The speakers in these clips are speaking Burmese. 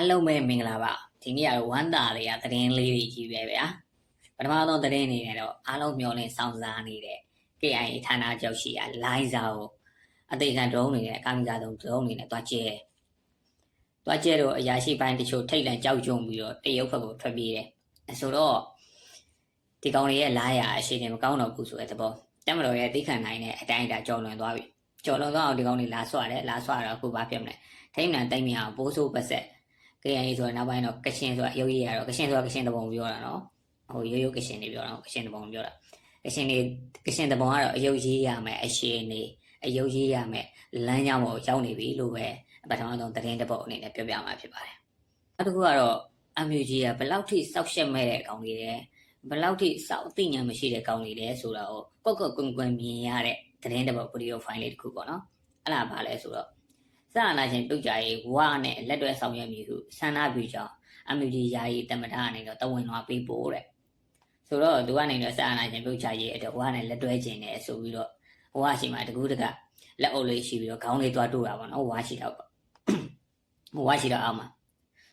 အလုံးပဲမင်္ဂလာပါဒီနေ့ကတော့ဝမ်းသာလေးရသတင်းလေးတွေကြီးပဲဗျာပထမဆုံးသတင်းအနေနဲ့တော့အားလုံးမျှော်လင့်စောင့်စားနေတဲ့ KIA ဌာနချုပ်ရှိရာလိုင်းစာကိုအသေးခံဒရုန်းတွေနဲ့အကမိသားဆုံးဒရုန်းတွေနဲ့တွားကျဲတွားကျဲတော့အရာရှိပိုင်းတချို့ထိတ်လန့်ကြောက်ကြုံပြီးတော့တရုတ်ဘက်ကိုထွက်ပြေးတယ်ဆိုတော့ဒီကောင်တွေရဲ့လားရအရှိနေမကောင်းတော့ဘူးဆိုတဲ့သဘောတက်မတော်ရဲ့သိခံနိုင်တဲ့အတိုင်းအတာကြော်လွန်သွားပြီကြော်လွန်သွားအောင်ဒီကောင်တွေလာဆွတယ်လာဆွတော့အခုဘာဖြစ်မလဲထိမ့်နံတိမ့်မြအောင်ပိုးဆိုးပတ်ဆက် KIA ဆိုတော့နောက်ပိုင်းတော့ကရှင်ဆိုတာရုပ်ရည်ရတော့ကရှင်ဆိုတာကရှင်တပုံပြောတာနော်ဟိုရိုးရိုးကရှင်တွေပြောတာကရှင်တပုံပြောတာကရှင်တွေကရှင်တပုံကတော့အယုတ်ရေးရမယ်အရှင်နေအယုတ်ရေးရမယ်လမ်းကြောင်းပေါ်ရောက်နေပြီလို့ပဲပထမဆုံးသတင်းတစ်ပုဒ်အနေနဲ့ပြောပြမှာဖြစ်ပါတယ်နောက်တစ်ခုကတော့ MUG ကဘယ်လောက်ထိစောက်ရှက်မဲ့တဲ့အကောင်လေးလဲဘယ်လောက်ထိစောက်အသိဉာဏ်မရှိတဲ့ကောင်လေးလဲဆိုတော့ကော့ကော့ကွန်ကွန်မြင်ရတဲ့သတင်းတစ်ပုဒ်ဗီဒီယိုဖိုင်လေးတစ်ခုပေါ့နော်အဲ့ဒါဘာလဲဆိုတော့စရနာရှင်ပြုတ်ကြရေးဝါနဲ့လက်တွဲဆောင်ရွက်မည်ဟု ဆန္ဒပြုကြောင်းအမြူကြီးယာယီတမတာအနေနဲ့တဝင်သွားပေးဖို့တဲ့ဆိုတော့သူကနေတော့စရနာရှင်ပြုတ်ကြရေးအတွက်ဝါနဲ့လက်တွဲခြင်းနဲ့ဆိုပြီးတော့ဝါရှိမှတကူးတကလက်အုပ်လေးရှိပြီးတော့ခေါင်းလေးသွားတို့တာပေါ့နော်ဝါရှိတော့ပေါ့ဝါရှိတော့အောင်မှာ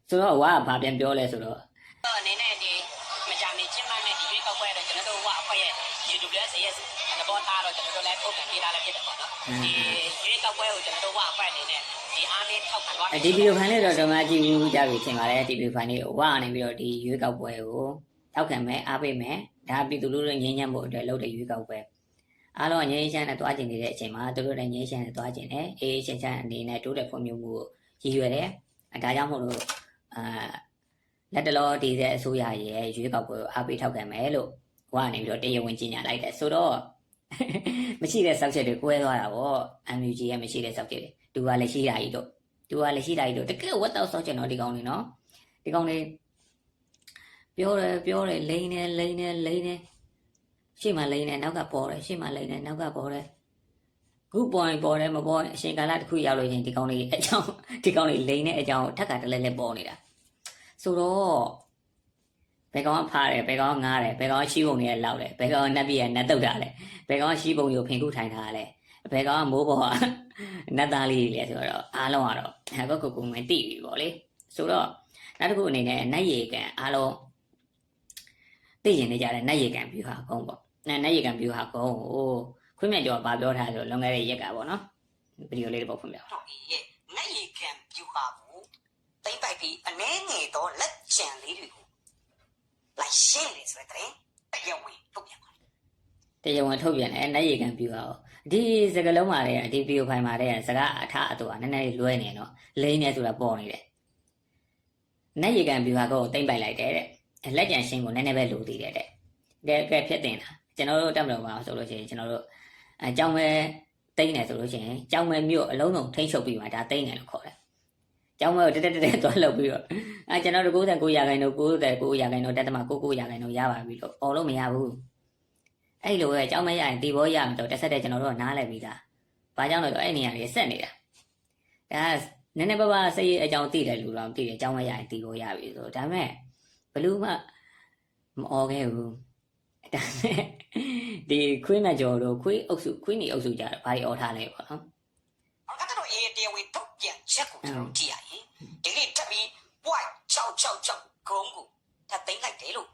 ဆိုတော့ဝါကဘာပြန်ပြောလဲဆိုတော့တော့အနေနဲ့ဒီမကြမီချင်းမနဲ့ဒီရွေးကောက်ပွဲတော့ကျွန်တော်တို့ဟိုအဖွဲ့ရဲ့ UWS ရဲ့သဘောထားတော့ကျွန်တော်တို့လည်းထုတ်ပြန်ပေးထားလည်းဖြစ်တယ်ပေါ့နော်ဒီရွေးကောက်ပွဲကိုကျွန်တော်တို့ဟိုအဖွဲ့အနေနဲ့ ဒီအားလေးထောက်ခံသွားဒီဗီဒီယိုဖိုင်လေးတော့တော့မှကြည့်ပြီးကြပြီထင်ပါတယ်ဒီဗီဒီယိုဖိုင်လေးကိုဝါကနေပြီးတော့ဒီရွေးကောက်ပွဲကိုထောက်ခံမယ်အားပေးမယ်ဒါပြည်သူလူထုငြိမ်းချမ်းဖို့အတွက်လုပ်တဲ့ရွေးကောက်ပွဲအားလုံးကငြိမ်းချမ်းနဲ့တွားကျင်နေတဲ့အချိန်မှာသူတို့လည်းငြိမ်းချမ်းနဲ့တွားကျင်တယ်အေးအေးချမ်းချမ်းအနေနဲ့တိုးတက်ဖွံ့ဖြိုးမှုကိုရည်ရွယ်တယ်အဲဒါကြောင့်မို့လို့အာလက်တလောဒီတဲ့အစိုးရရဲ့ရွေးကောက်ပွဲကိုအားပေးထောက်ခံမယ်လို့ဟိုကနေပြီးတော့တရားဝင်ကြီးညာလိုက်တယ်ဆိုတော့မရှိတဲ့စောက်ချက်တွေကွဲသွားတာပေါ့ MUG ရဲ့မရှိတဲ့စောက်ချက်တွေ သူကလည်းရှိတာကြီးတော့သူကလည်းရှိတာကြီးတော့တကယ်ဝတ်တော့စောက်ချက်တော့ဒီကောင်လေးနော်ဒီကောင်လေးပြောတယ်ပြောတယ်လိန်တယ်လိန်တယ်လိန်တယ်ရှေ့မှာလိမ့်နေနောက်ကပေါ်တယ်ရှေ့မှာလိမ့်နေနောက်ကပေါ်တယ်ခုပေါ်ရင်ပေါ်တယ်မပေါ်ရင်အချိန်ကာလတစ်ခုရောက်လို့ချင်းဒီကောင်းလေးအကြောင်းဒီကောင်းလေးလိမ့်နေအကြောင်းထက်ကတလဲလဲပေါ်နေတာဆိုတော့ဘယ်ကောင်ကဖားတယ်ဘယ်ကောင်ကငားတယ်ဘယ်ကောင်ကရှိပုံတွေလောက်တယ်ဘယ်ကောင်ကနတ်ပြည်ကနတ်တုတ်တာလဲဘယ်ကောင်ကရှိပုံကိုဖင်ခုထိုင်ထားလဲ ဘယ်ကောင်ကမိုးပေါ်ကနတ်သားလေးတွေလဲဆိုတော့အားလုံးကတော့ဟဲ့ကောကုကုမတိပြီပေါ့လေဆိုတော့နောက်တစ်ခုအနေနဲ့နတ်ရေကန်အားလုံးသိရင်နေကြတဲ့နတ်ရေကန်ပြူဟာကုန်းပေါ့နဲ့နဲ့ရေကံပြူဟာကုန်းကိုခွင့်မြတ်ကျော်ကဘာပြောထားဆိုလွန်ခဲ့တဲ့ရက်ကပေါ့နော်ဗီဒီယိုလေးတစ်ပုဒ်ဖွင့်ပြပါတော့ဒီရဲ့ငက်ရီခံပြူဟာကိုတိမ့်ပိုက်ပြီးအနှဲငယ်တော့လက်ကျန်လေးတွေကိုလိုက်ရှင်းနေဆိုတဲ့တရားဝင်ထုတ်ပြန်ပါ တရားဝင်ထုတ်ပြန်တယ်နဲ့ရေကံပြူဟာကိုဒီစကလုံးမှာလည်းဒီဗီဒီယိုဖိုင်မှာလည်းစကားအထအတူကနည်းနည်းလွဲနေတော့လိမ့်နေဆိုတာပေါ်နေတယ်နဲ့ရေကံပြူဟာကိုတိမ့်ပိုက်လိုက်တယ်တဲ့လက်ကျန်ရှင်းကိုနည်းနည်းပဲလိုသေးတယ်တဲ့ကဲကဲဖြစ်တင်တာကျွန်တော်တို့တက်မလို့ပါဆိုလို့ရှိရင်ကျွန်တော်တို့အကြောင်းပဲတိမ့်တယ်ဆိုလို့ရှိရင်ကြောင်းပဲမြို့အလုံးစုံထိမ့်ချုပ်ပြီးမှဒါတိမ့်တယ်လို့ခေါ်တယ်ကြောင်းပဲတက်တက်တက်တက်သွားလုပ်ပြီးတော့အဲကျွန်တော်တို့99ရာခိုင်နှုန်း99ရာခိုင်နှုန်းတက်တမ99ရာခိုင်နှုန်းရပါပြီလို့အော်လို့မရဘူး အဲ့လိုပဲအကြောင်းမရရင်ဒီဘောရမယ်တော့တစ်ဆက်တည်းကျွန်တော်တို့ကနားလည်ပြီးသားဘာကြောင့်လဲတော့အဲ့နေရာလေးဆက်နေတာဒါနည်းနည်းပါးပါးစိတ်ရအကြောင်းသိတယ်လူတော်သိတယ်အကြောင်းမရရင်ဒီဘောရပြီဆိုတော့ဒါမဲ့ဘလူးမှမအော်ခဲ့ဘူးဒါမဲ့ဒီခွေးမကျော်တို့ခွေးအုပ်စုခွေးနေအုပ်စုကြတာဘာတွေအော်ထားလဲပေါ့နော်ဘာကတော့အေးတရားဝင်ထုတ်ပြန်ချက်ကိုကျွန်တော်ကြည့်ရရင်ဒီနေ့တက်ပြီးပွိုက်ကြောက်ကြောက်ကြောက်ဂုံးကိုဒါသိမ့်လိုက်တယ်လို့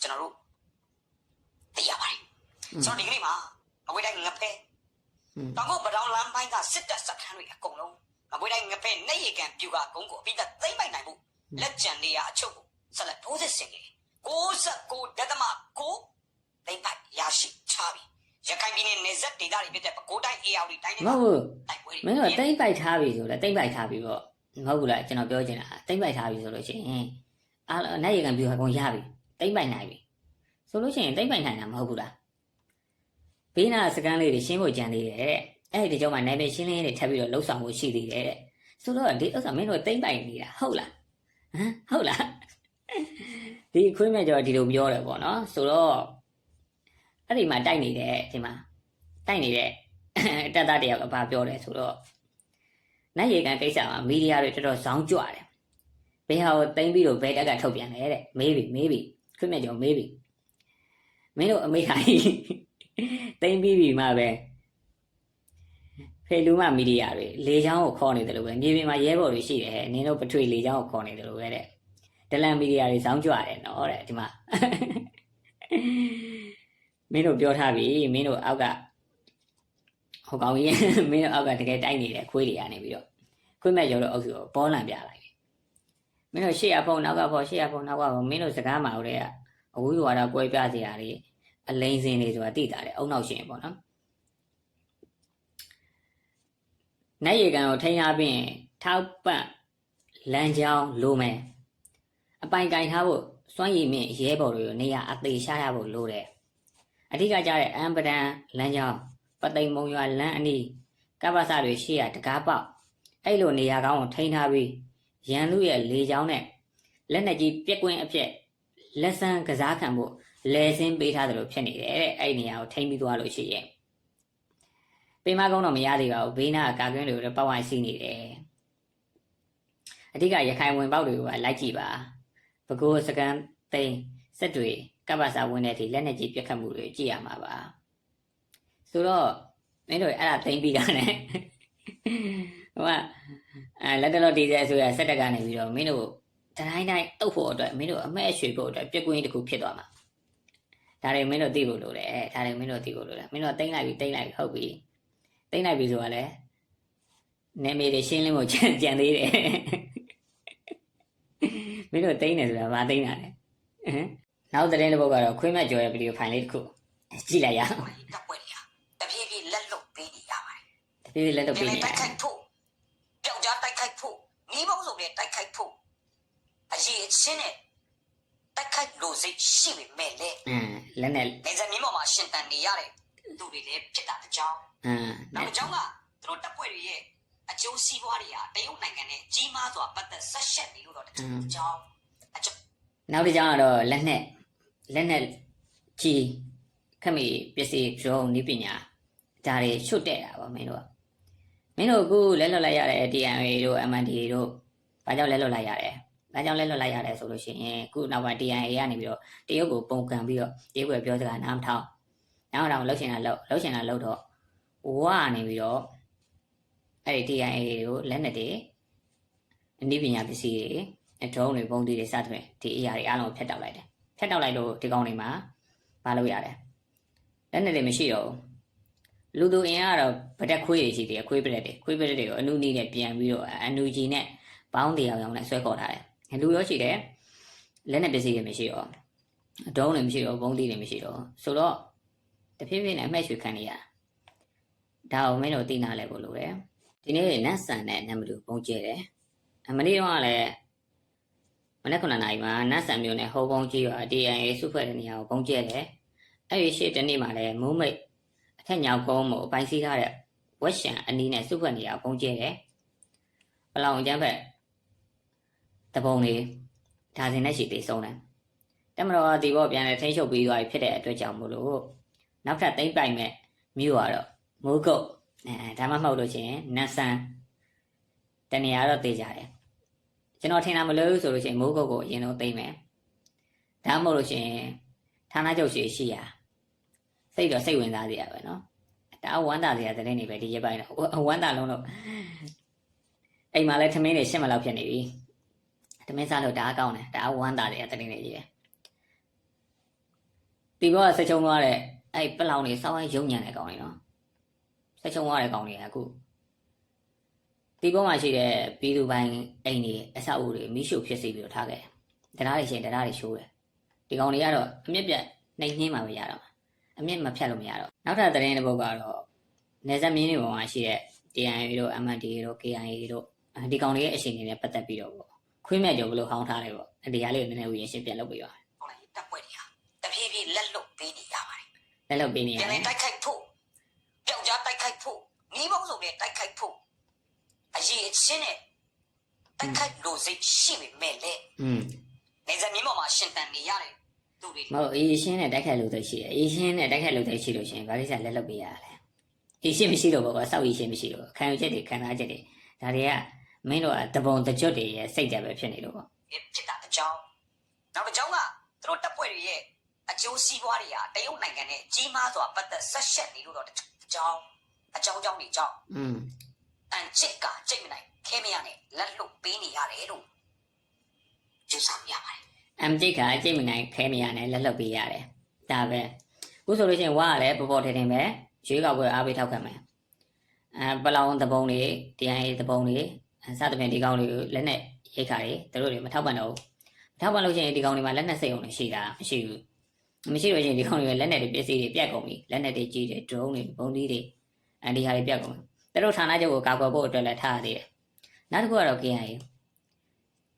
ကျွန်တော်တို့သိရပါတယ် ကျွန်တော်ဒီကနေ့မှာအဝေးတိုင်းငဖဲอืมတောင်ကုတ်ပတောင်လမ်းပိုင်းကစစ်တပ်စခန်းတွေအကုန်လုံးအဝေးတိုင်းငဖဲနေရီကန်ပြူကဂုံးကိုအပိသက်သိမ်းပိုက်နိုင်ဖို့လက်ကျန်နေရအချုပ်ကိုဆက်လက်ထိုးစစ်ဆင်နေတယ်69ဒသမကိုသိမ်းပိုက်ရရှိထားပြီရခိုင်ပြည်နယ်နေဆက်ဒေသတွေဖြစ်တဲ့ပဲခူးတိုင်းအေရဝတီတိုင်းတွေမဟုတ်ဘူးတိုက်ပွဲတွေမင်းတို့ကတိမ့်ပိုက်ထားပြီဆိုလဲတိမ့်ပိုက်ထားပြီပေါ့မဟုတ်ဘူးလားကျွန်တော်ပြောချင်တာတိမ့်ပိုက်ထားပြီဆိုလို့ရှိရင်အားလုံးနိုင်ရကံပြူဟာကုန်ရပြီတိမ့်ပိုက်နိုင်ပြီဆိုလို့ရှိရင်တိမ့်ပိုက်နိုင်တာမဟုတ်ဘူးလား ဘေးနာစကန်လေးတွေရှင်းဖို့ကြံသေးတယ်တဲ့အဲ့ဒီကြောင့်မှနိုင်ပဲရှင်းလင်းရေးတွေထပ်ပြီးတော့လှုပ်ဆောင်ဖို့ရှိသေးတယ်တဲ့ဆိုတော့ဒီဥစ္စာမင်းတို့တိမ့်ပိုက်နေတာဟုတ်လားဟမ်ဟုတ်လားဒီခွေးမြတ်ကျော်ဒီလိုပြောတယ်ပေါ့နော်ဆိုတော့အဲ့ဒီမှာတိုက်နေတယ်ဒီမှာတိုက်နေတဲ့တက်သားတယောက်ကဘာပြောလဲဆိုတော့နိုင်ရေကန်ကိစ္စမှာမီဒီယာတွေတော်တော်ဇောင်းကြွတယ်ဘယ်ဟာကိုတိမ့်ပြီးတော့ဘယ်တက်ကထုတ်ပြန်လဲတဲ့မေးပြီမေးပြီခွင့်မြတ်ကျော်မေးပြီမင်းတို့အမေဟာကြီး တိမ့်ပြီးပြီမှပဲဖေလူမမီဒီယာတွေလေချောင်းကိုခေါ်နေတယ်လို့ပဲမြေပြင်မှာရဲဘော်တွေရှိတယ်ဟဲ့နင်းတို့ပထွေလေချောင်းကိုခေါ်နေတယ်လို့ပဲတဲ့ဒလန်မီဒီယာတွေစောင်းကြွတယ်နော်တဲ့ဒီမှာမင်းတို့ပြောထားပြီမင်းတို့အောက်ကဟိုကောင်ကြီးမင်းတို့အောက်ကတကယ်တိုက်နေတဲ့ခွေးတွေကနေပြီးတော့ခွေးမဲ့ရောတော့အုပ်စုကိုဘောလံပြလိုက်ပြီမင်းတို့ရှေ့ရဖုံနောက်ကဖုံရှေ့ရဖုံနောက်ကဖုံမင်းတို့စကားမှာဟိုတဲ့ကအဝူးရွာတော့ကွဲပြားစရာတွေ အလိန်စင်တွေဆိုတာသိတာတယ်အုံနောက်ရှင်ပေါ့နော်နတ်ရေကန်ကိုထိန်းထားပြီးရင်ထောက်ပံ့လမ်းကြောင်းလိုမယ်အပိုင်ကင်ထားဖို့စွမ်းရည်မြင့်ရဲဘော်တွေကိုနေရာအသေးရှားရဖို့လိုတယ်အဓိကကြတဲ့အမ်ပဒန်လမ်းကြောင်းပသိမ်မုံရွာလမ်းအနီးကပ္ပစတွေရှိရတကားပေါက်အဲ့လိုနေရာကောင်းကိုထိန်းထားပြီးရန်သူရဲ့လေကြောင်းနဲ့လက်နက်ကြီးပြက်ကွင်းအပြက်လက်ဆန်းကစားခံဖို့ လဲစင်းပေးထားတယ်လို့ဖြစ်နေတယ်တဲ့အဲ့ဒီနေရာကိုထိန်းပြီးသွားလို့ရှိရင်ပေမကုန်းတော့မရသေးပါဘူးဘေးနာကကာကွင်းတွေကိုလည်းပတ်ဝိုင်းစီးနေတယ်အဓိကရခိုင်ဝင်ပေါက်တွေကိုလိုက်ကြည့်ပါဘကိုးစကန်သိန်းစက်တွေကပ္ပစာဝင်တဲ့အထိလက်နဲ့ကြီးပြတ်ခတ်မှုတွေကြည့်ရမှာပါဆိုတော့မင်းတို့အဲ့ဒါသိမ့်ပြီးတာနဲ့ဟိုကအဲလက်တလောဒီဇယ်ဆိုရစက်တက်ကနေပြီးတော့မင်းတို့တိုင်းတိုင်းတုတ်ဖို့အတွက်မင်းတို့အမဲရွှေဖို့အတွက်ပြက်ကွင်းတစ်ခုဖြစ်သွားမှာ ဒါတွေမင်းတို့သိဖို့လိုတယ်ဒါတွေမင်းတို့သိဖို့လိုတယ်မင်းတို့သိမ့်လိုက်ပြီသိမ့်လိုက်ပြီဟုတ်ပြီတိမ့်လိုက်ပြီဆိုတာလေနေမေတွေရှင်းလင်းဖို့ကြံကြံသေးတယ်မင်းတို့တိမ့်နေဆိုတာမတိမ့်တာလေဟမ်နောက်သတင်းတစ်ပုဒ်ကတော့ခွေးမက်ကျော်ရဲ့ဗီဒီယိုဖိုင်လေးတစ်ခုကြည့်လိုက်ရအောင်တပ်ပွဲတွေဟာတပြေးပြေးလက်လွတ်ပေးနေရပါတယ်တပြေးလက်တော့ဒီပြေးလေနေရတိုက်ခိုက်ဖို့ပျောက်ကြားတိုက်ခိုက်ဖို့နီးပေါင်းစုံနဲ့တိုက်ခိုက်ဖို့အရေးအချင်းနဲ့ တိုက်ခိုက်လို့စိတ်ရှိပေမဲ့လေအင်းလက်နဲ့နေစမြင့်ပေါ်မှာရှင်တန်နေရတဲ့သူတွေလည်းဖြစ်တာအကြောင်းအင်းနောက်အကြောင်းကသူတို့တပ်ဖွဲ့တွေရဲ့အကျိုးစီးပွားတွေဟာတရုတ်နိုင်ငံနဲ့ကြီးမားစွာပတ်သက်ဆက်ရှက်နေလို့တော့တချို့အကြောင်းအကြောင်းနောက်တစ်ကြောင်းကတော့လက်နဲ့လက်နဲ့ကြီးခက်မီပစ္စည်းဒရုန်းနည်းပညာဒါတွေချွတ်တဲ့တာပါမင်းတို့ကမင်းတို့အခုလက်လွတ်လိုက်ရတဲ့ TNA တို့ MND တို့ဘာကြောင့်လက်လွတ်လိုက်ရတ ယ်ဘာကြောင့်လက်လွတ်လိုက်ရတယ်ဆိုလို့ရှိရင်အခုနောက်ပိုင်း TNA ကနေပြီးတော့တရုတ်ကိုပုံကန်ပြီးတော့တရုတ်ကပြောစကားနားမထောင်နားမထောင်လှုပ်ရှင်တာလှုပ်လှုပ်ရှင်တာလှုပ်တော့ဝါနေပြီးတော့အဲ့ဒီ TNA ကိုလက်နဲ့တွေအနည်းပညာပစ္စည်းတွေအဒရုန်းတွေပုံတွေစသဖြင့်ဒီအရာတွေအားလုံးကိုဖျက်တောက်လိုက်တယ်ဖျက်တောက်လိုက်လို့ဒီကောင်တွေမှာမလုပ်ရတယ်လက်နဲ့တွေမရှိတော့ဘူးလူသူအင်အားကတော့ဗတက်ခွေးတွေရှိသေးတယ်ခွေးပလက်တွေခွေးပလက်တွေကိုအနုနီးနဲ့ပြန်ပြီးတော့အနူဂျီနဲ့ဘောင်းတရားအောင်နဲ့ဆွဲခေါ်ထားတယ် လူရောရှိတယ်လက်နဲ့ပစ္စည်းတွေမရှိတော့အဒရုန်းတွေမရှိတော့ဘုံသီးတွေမရှိတော့ဆိုတော့တဖြည်းဖြည်းနဲ့အမှတ်ရွှေခံနေရဒါအောင်မင်းတို့သိနာလဲဖို့လိုတယ်ဒီနေ့နတ်ဆန်နဲ့နမ်ဘလူပုံကျဲတယ်အမနေ့တော့ကလည်းမနေ့9နာရီမှာနတ်ဆန်မျိုးနဲ့ဟိုးပုံကြီးရွာ DNA စုဖွဲ့တဲ့နေရာကိုပုံကျဲတယ်။အဲ့ဒီရှေ့တနေ့မှာလည်းမူးမိတ်အထက်ညောင်ကုန်းကိုအပိုင်းစည်းထားတဲ့ဝက်ရှန်အနီးနဲ့စုဖွဲ့နေရာကိုပုံကျဲတယ်။ပလောင်ကျန်းဖက် တပုံလေးဒါစင်နဲ့ရှိသေးဆုံးတယ်။တမတော်ကဒီဘောပြန်လဲထိန်းချုပ်ပြီးသွားပြီဖြစ်တဲ့အတွက်ကြောင့်မို့လို့နောက်ထပ်သိမ့်ပိုက်မဲ့မြို့ကတော့မိုးကုတ်အဲဒါမှမဟုတ်လို့ချင်းနတ်ဆန်တနေရာတော့တေးကြတယ် ကျွန်တော်ထင်တာမလို့ဆိုလို့ရှိရင်မိုးကုတ်ကိုအရင်ဆုံးသိမ့်မယ်ဒါမှမဟုတ်လို့ရှိရင်ဌာနချုပ်ရှိရှိရစိတ်တော့စိတ်ဝင်စားစရာပဲเนาะဒါဝမ်းသာစရာတဲ့နေပဲဒီရက်ပိုင်းတော့အဝမ်းသာလုံးတော့အိမ်မှာလည်းထမင်းတွေရှင်းမလောက်ဖြစ်နေပြီ တမင်းစားလို့တအားကောင်းတယ်တအားဝမ်းသာတယ်အဲ့တင်နေကြီးတယ်ဒီဘောကဆက်ချုံသွားတဲ့အဲ့ပလောင်တွေစောင်းရုံညံတဲ့ကောင်တွေနော်ဆက်ချုံသွားတဲ့ကောင်တွေကအခုဒီဘောမှာရှိတဲ့ပြည်သူပိုင်းအိမ်တွေအဆောက်အဦတွေမိရှုဖြစ်စေပြီးတော့ထားခဲ့တယ်တရားတွေရှင်တရားတွေရှိုးတယ်ဒီကောင်တွေကတော့အမြင့်ပြတ်နိုင်နှင်းမှာပဲရတော့အမြင့်မဖြတ်လို့မရတော့နောက်ထပ်သတင်းတစ်ပုဒ်ကတော့နေဆက်မင်းတွေပေါ်မှာရှိတဲ့ TNA တို့ MNDA တို့ KIA တို့ဒီကောင်တွေရဲ့အခြေအနေနဲ့ပတ်သက်ပြီးတော့ပေါ့ ခွေးမြတ်ကြော်ဘလို့ဟောင်းထားတယ်ပေါ့ဒီဟာလေးကိုနည်းနည်းဦးရင်ရှင်းပြလုပ်ပေးပါဟုတ်လားတပ်ပွဲတွေဟာတပြေးပြေးလက်လွတ်ပေးနေရပါတယ်လက်လုပ်ပေးနေရပြန်တလယ်ည်တိုက်ခိုက်ဖို့ပျောက်ကြားတိုက်ခိုက်ဖို့နီးပေါင်းစုံနဲ့တိုက်ခိုက်ဖို့အရေးအချင်းနဲ့တိုက်ခိုက်လို့စိတ်ရှိပေမဲ့လေอืมနေစမြင့်ပေါ်မှာရှင်တန်နေရတဲ့သူတွေမဟုတ်အေးရှင်းနဲ့တိုက်ခိုက်လို့တော့ရှိတယ်အေးရှင်းနဲ့တိုက်ခိုက်လို့တော့ရှိလို့ရှရင်ဘာလို့ဆက်လက်လုပ်ပေးရလဲအေးရှင်းမရှိတော့ဘောကစောက်ရေးရှင်းမရှိတော့ခံယူချက်တွေခံစားချက်တွေဒါတွေက မင်းတို့ကတပုံတကြွတွေရဲ့စိတ်ကြပဲဖြစ်နေလို့ပေါ့ဖြစ်တာအကြောင်းနောက်တစ်ကြောင်းကသူတို့တပ်ဖွဲ့တွေရဲ့အကျိုးစီးပွားတွေဟာတရုတ်နိုင်ငံနဲ့ကြီးမားစွာပတ်သက်ဆက်ရှက်နေလို့တော့တစ်ကြောင်းအကြောင်းကြောင့်တွေကြောင့်อืมအန်ချစ်ကကြိတ်မနိုင်ခဲမရနဲ့လက်လွတ်ပေးနေရတယ်လို့ကျူဆောင်ရပါတယ်အမ်ဂျိတ်ကအကျိတ်မနိုင်ခဲမရနဲ့လက်လွတ်ပေးရတယ်ဒါပဲခုဆိုလို့ရှိရင်ဝါကလည်းပေါ်ပေါ်ထင်ထင်ပဲရွေးကောက်ပွဲအားပေးထောက်ခံမယ်အဲပလောင်သဘုံတွေတရားရေးသဘုံတွေအဲ စသဖြင့်ဒီကောင်တွေကိုလက်နဲ့ရိတ်ခါတွေသူတို့တွေမထောက်ပံ့တော့ဘူးမထောက်ပံ့လို့ရှိရင်ဒီကောင်တွေမှာလက်နဲ့စိတ်အောင်ရှိတာမရှိဘူးမရှိလို့ရှိရင်ဒီကောင်တွေလက်နဲ့တွေပစ္စည်းတွေပြတ်ကုန်ပြီလက်နဲ့တွေကြီးတယ် drone တွေဘုံသီးတွေအဲဒီဟာတွေပြတ်ကုန်ပြီသူတို့ဌာနချုပ်ကိုကာကွယ်ဖို့အတွက်လည်းထားရသေးတယ်နောက်တစ်ခုကတော့ KIA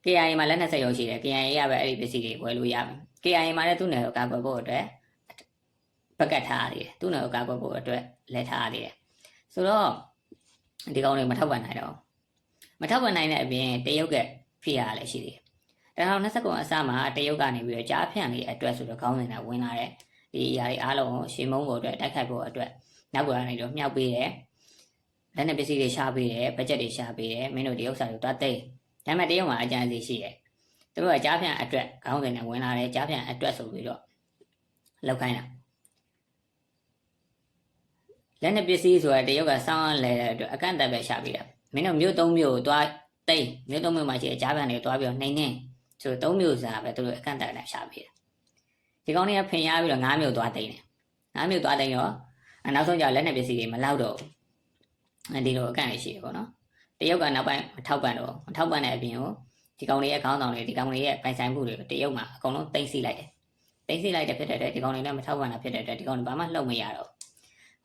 KIA မှာလက်နဲ့စိတ်အောင်ရှိတယ် KIA ကပဲအဲ့ဒီပစ္စည်းတွေဝယ်လို့ရမယ် KIA မှာလည်းသူ့နယ်ကိုကာကွယ်ဖို့အတွက်ပကတ်ထားရသေးတယ်သူ့နယ်ကိုကာကွယ်ဖို့အတွက်လက်ထားရသေးတယ်ဆိုတော့ဒီကောင်တွေမထောက်ပံ့နိုင်တော့ဘူး မထောက်ပံ့နိုင်တဲ့အပြင်တရုတ်ကဖိအားလည်းရှိသေးတယ်2029အစမှာတရုတ်ကနေပြီးတော့ကြားဖြန့်လေးအတွက်ဆိုတော့ခေါင်းစဉ်နဲ့ဝင်လာတဲ့ဒီအရာတွေအားလုံးကိုရှင်းမုံဖို့အတွက်တိုက်ခိုက်ဖို့အတွက်နောက်ကနေတော့မြှောက်ပေးတယ်လက်နက်ပစ္စည်းတွေရှားပေးတယ်ဘတ်ဂျက်တွေရှားပေးတယ်မင်းတို့ဒီဥစ္စာတွေတွားသိမ်းဒါပေမဲ့တရုတ်မှာအကြံစီရှိတယ်သူတို့ကကြားဖြန့်အတွက်ခေါင်းစဉ်နဲ့ဝင်လာတယ်ကြားဖြန့်အတွက်ဆိုပြီးတော့လောက်ခိုင်းတာလက်နဲ့ပစ္စည်းဆိုတာတရုတ်ကစောင်းလဲတဲ့အတွက်အကန့်အသတ်ပဲရှာပြီးတာ မင်းတို့မြို့သုံးမြို့ကိုသွားတိတ်မြို့သုံးမြို့မှာရှိတဲ့ကြားဖြန့်တွေသွားပြီးတော့နှိမ့်နှင်းဆိုသုံးမြို့စားပဲသူတို့အကန့်အသတ်နဲ့ရှာပြီးတာဒီကောင်တွေကဖင်ရပြီးတော့ငါးမြို့သွားတိတ်တယ်ငါးမြို့သွားတိတ်ရောအနောက်ဆုံးကျလက်နဲ့ပစ္စည်းတွေမလောက်တော့ဘူးအဲဒီလိုအကန့်တွေရှိတယ်ပေါ့နော်တရုတ်ကနောက်ပိုင်းမထောက်ပံ့တော့မထောက်ပံ့တဲ့အပြင်ကိုဒီကောင်တွေရဲ့ခေါင်းဆောင်တွေဒီကောင်တွေရဲ့ပိုင်ဆိုင်မှုတွေတရုတ်မှာအကုန်လုံးတင်စီလိုက်တယ်။တင်စီလိုက်တဲ့ဖြစ်တဲ့အတွက်ဒီကောင်တွေလည်းမထောက်ပံ့တာဖြစ်တဲ့အတွက်ဒီကောင်တွေဘာမှလှုပ်မရတော့ဘူး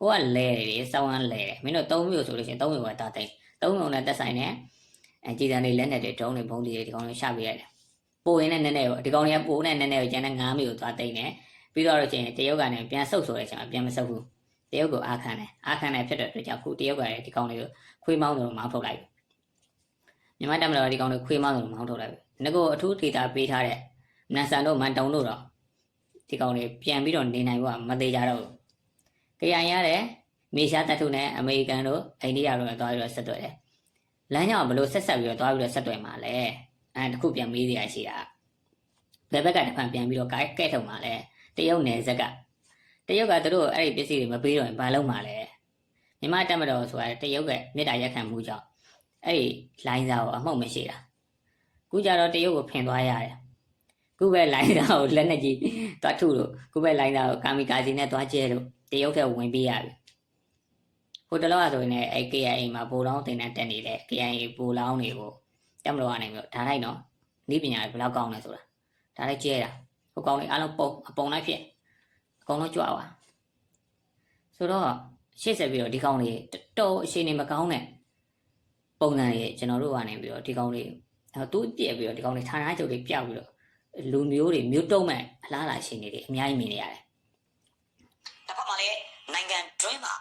။ဟိုကလဲတယ်စောင်းဝမ်းလဲတယ်။မင်းတို့သုံးမျိုးဆိုလို့ရှိရင်သုံးမျိုးပဲတာတိန်။ သုံးမျိုးနဲ့တက်ဆိုင်နဲ့အဲကြည်တန်တွေလက်နဲ့တွေဒုံးတွေဘုံတွေဒီကောင်တွေရှာပေးရတယ်။ပိုရင်နဲ့နည်းနည်းကိုဒီကောင်တွေကပိုနဲ့နည်းနည်းကိုကျန်တဲ့ငါးမျိုးကိုသွားတိန်တယ်။ပြီးတော့ချင်းတရုတ်ကနေပြန်ဆုပ်ဆိုတဲ့အချိန်မှာပြန်မဆုပ်ဘူး။တရုတ်ကိုအားခံတယ်။အားခံတယ်ဖြစ်တဲ့အတွက်ကြောင့်ခုတရုတ်ကလည်းဒီကောင်တွေကိုခွေးမောင်းတို့မောင်းထုတ်လိုက်ပြီမြန်မာတက်မတော်ဒီကောင်တွေခွေးမောင်းတို့မောင်းထုတ်လိုက်ပြီငကိုအထူးဒေတာပေးထားတဲ့နန်ဆန်တို့မန်တုံတို့တော့ဒီကောင်တွေပြန်ပြီးတော့နေနိုင်ဖို့ကမသေးကြတော့ဘူး။ကြရတဲ့ မေရှားတပ်ထုနဲ့အမေရိကန်တို့အိန္ဒိယတို့နဲ့တွားပြီးတော့ဆက်သွယ်တယ်။လမ်းကြောင်းကဘလို့ဆက်ဆက်ပြီးတော့တွားပြီးတော့ဆက်သွယ်မှာလဲ။အဲတခုပြန်မေးစရာရှိတာ။ဘယ်ဘက်ကတစ်ဖန်ပြန်ပြီးတော့ကဲကဲထုံမှာလဲ။တရုတ်နယ်ဇက်ကတရုတ်ကသူတို့အဲ့ဒီပစ္စည်းတွေမပေးတော့ရင်ဘာလုပ်မှာလဲ။မြန်မာတက်မတော်ဆိုတာတရုတ်ကမြေတားရက်ခံမှုကြောင့်အဲ့ဒီလိုင်းစားကိုအမှုန့်မရှိတာ။ခုကြတော့တရုတ်ကိုဖင်သွားရတယ်ခုပဲလိုင်းသားကိုလက်နဲ့ကြီးသွားထုလို့ခုပဲလိုင်းသားကိုကာမီကာစီနဲ့သွားကျဲလို့တရုတ်ထဲဝင်ပြေးရပြီဟို တလောကဆိုရင်လည်းအဲ KIA မှာဘိုးလောင်းတင်တဲ့တက်နေတဲ့ KIA ဘိုးလောင်းတွေကိုတက်မလို့ကနေပြီးတော့ဒါလိုက်နော်ဤပညာတွေဘယ်လောက်ကောင်းလဲဆိုတာဒါလိုက်ကျဲတာဟိုကောင်းလေးအားလုံးပုံအပုံလိုက်ဖြစ်အကုန်လုံးကြွသွားဆိုတော့ရှေ့ဆက်ပြီးတော့ဒီကောင်းလေးတော်တော်အခြေအနေမကောင်းတဲ့ပုံစံတွေကျွန်တော်တို့ကနေပြီးတော့ဒီကောင်းလေးအဲသူပြက်ပြီးတော့ဒီကောင်တွေဌာနချုပ်တွေပြောက်ပြီးတော့လူမျိုးတွေမျိုးတုံးမဲ့အလားအလာရှင်တွေအများကြီးမြင်နေရတယ်တစ်ဖက်မှာလည်းနိုင်ငံတွင်းမှာ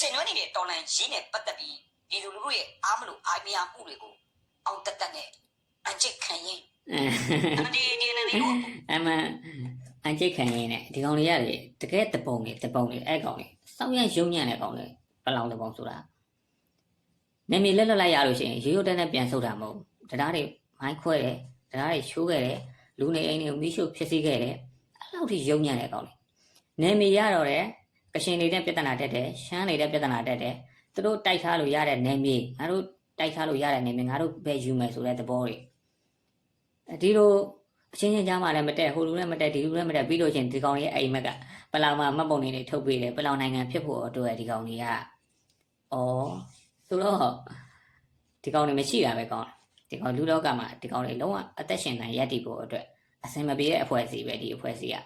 ဆင်နွှဲနေတဲ့တော်လန်ရေးနဲ့ပတ်သက်ပြီးဒီလူလူတို့ရဲ့အားမလို့အားမရမှုတွေကိုအောင်တက်တက်နဲ့အန်ချစ်ခံရင်အဲအမဒီဒီနေနေလို့အမှန်အန်ချိတ်ခံရင်းနဲ့ဒီကောင်တွေရတယ်တကယ်တပုံတွေတပုံတွေအဲ့ကောင်တွေစောင်းရရုံညံ့တဲ့ကောင်တွေပလောင်တပုံဆိုတာနေမီလက်လွတ်လိုက်ရလို့ရှိရင်ရိုးရိုးတန်းတန်းပြန်ဆုတ်တာမဟုတ်ဘူးတရားတွေမိုင်းခွဲတယ်တရားတွေချိုးခဲ့တယ်လူနေအိမ်တွေကိုမိရှုဖြစ်စီခဲ့တယ်အဲ့လောက်ထိရုံညံ့တဲ့ကောင်တွေနေမီရတော့တယ် ကရှင်နေတဲ့ပြဿနာတက်တယ်ရှမ်းနေတဲ့ပြဿနာတက်တယ်သူတို့တိုက်ထားလို့ရတဲ့နေမီငါတို့တိုက်ထားလို့ရတဲ့နေမီငါတို့ပဲယူမယ်ဆိုတဲ့သဘောတွေဒီလိုအချင်းချင်းကြားမှာလည်းမတက်ဟိုလူလည်းမတက်ဒီလူလည်းမတက်ပြီးလို့ချင်းဒီကောင်ရဲ့အိမ်မက်ကပလောင်မှာမှတ်ပုံနေနေထုတ်ပေးတယ်ပလောင်နိုင်ငံဖြစ်ဖို့အတွက်ဒီကောင်တွေကဩဆိုတော့ဒီကောင်တွေမရှိတာပဲကောင်းတယ်ဒီကောင်လူလောကမှာဒီကောင်တွေလုံးဝအသက်ရှင်နိုင်ရည်တည်ဖို့အတွက်အစင်မပြေတဲ့အဖွဲ့အစည်းပဲဒီအဖွဲ့အစည်းက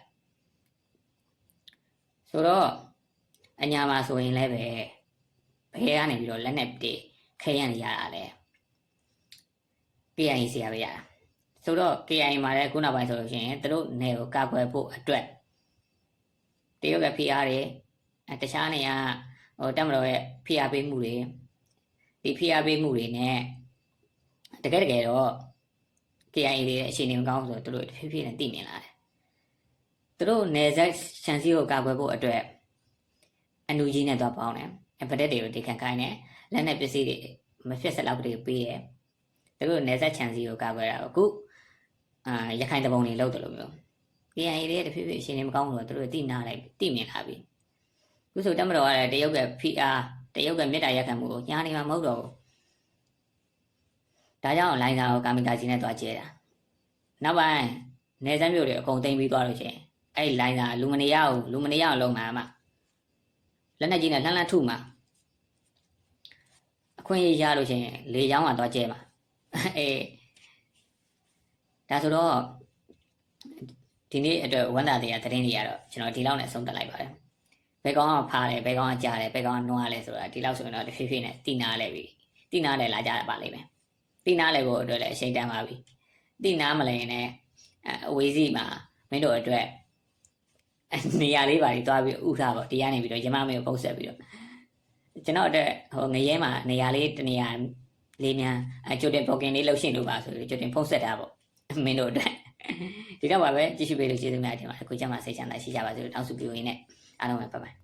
ဆိုတော့ အညာမှာဆိုရင်လည်းပဲဘယ်ကနေပြီးတော့လက်နဲ့တေခဲရနေရတာလဲ PIC ဆရာပဲရတာဆိုတော့ KI မှာလည်းခုနောက်ပိုင်းဆိုလို့ရှိရင်သူတို့နယ်ကိုကာကွယ်ဖို့အတွက်တရုတ်က PR တွေအဲတခြားနေရာဟိုတက်မတော်ရဲ့ PR ပေးမှုတွေဒီ PR ပေးမှုတွေနဲ့တကယ်တကယ်တော့ KI တွေရဲ့အခြေအနေမကောင်းဆိုတော့သူတို့တဖြည်းဖြည်းနဲ့သိမြင်လာတယ်သူတို့နယ်ဇက်ချန်စီကိုကာကွယ်ဖို့အတွက် အန်ယူဂျီနဲ့တော့ပေါင်းတယ်အပဒက်တွေကိုဒီခံခိုင်းတယ်လက်နဲ့ပစ္စည်းတွေမဖြစ်စလောက်တွေပေးတယ်သူတို့နယ်ဇက်ချန်စီကိုကာကွယ်တာကိုအခုအာရခိုင်တပုံတွေလောက်တယ်လို့မျိုး KIA တွေတဖြည်းဖြည်းအရှင်နေမကောင်းလို့သူတို့တိနာလိုက်တိမြင်လာပြီခုဆိုတက်မတော်ကလည်းတရုတ်က PR တရုတ်ကမေတ္တာရက်ခံမှုကိုညာနေမှာမဟုတ်တော့ဘူးဒါကြောင့်လိုင်းစာကိုကာမီကာစီနဲ့တွားကျဲတာနောက်ပိုင်းနေစမ်းမျိုးတွေအကုန်သိမ်းပြီးသွားလို့ရှိရင်အဲ့ဒီလိုင်းစာလူမနေရအောင်လူမနေရအောင်လုံးမှာအမ လက်နဲ့ကြီးနဲ့လှမ်းလှမ်းထုမှာအခွင့်အရေးရလို့ရှိရင်လေချောင်းကတွားကျဲမှာအေးဒါဆိုတော့ဒီနေ့အတွက်ဝန်တာတွေကသတင်းတွေကတော့ကျွန်တော်ဒီလောက်နဲ့ဆုံးသက်လိုက်ပါတယ်ဘယ်ကောင်ကဖားတယ်ဘယ်ကောင်ကကြားတယ်ဘယ်ကောင်ကနွားလဲဆိုတာဒီလောက်ဆိုရင်တော့တစ်ဖြည်းဖြည်းနဲ့တည်နာလဲပြီတည်နာလဲလာကြပါလိမ့်မယ်တည်နာလဲကိုအတွက်လည်းအချိန်တန်ပါပြီတည်နာမလဲနဲ့အဝေးစီမှာမင်းတို့အတွက် နေရာလေးပါပြီးသွားပြီးဥထားပေါ့ဒီကနေပြီးတော့ရမမေကိုပုတ်ဆက်ပြီးတော့ကျွန်တော်အတွက်ဟိုငရဲမှာနေရာလေးတနေရာလေးများအကျိုးတင်ပေါ်ကင်လေးလှုပ်ရှင်လို့ပါဆိုပြီးကျိုးတင်ဖုံးဆက်တာပေါ့မင်းတို့အတွက်ဒီတော့ပါပဲကြည့်ရှုပေးလို့ကျေးဇူးများတင်ပါတယ်အခုကျမှစိတ်ချမ်းသာရှိကြပါစေလို့တောင်းဆုပြုရင်းနဲ့အားလုံးပဲ拜拜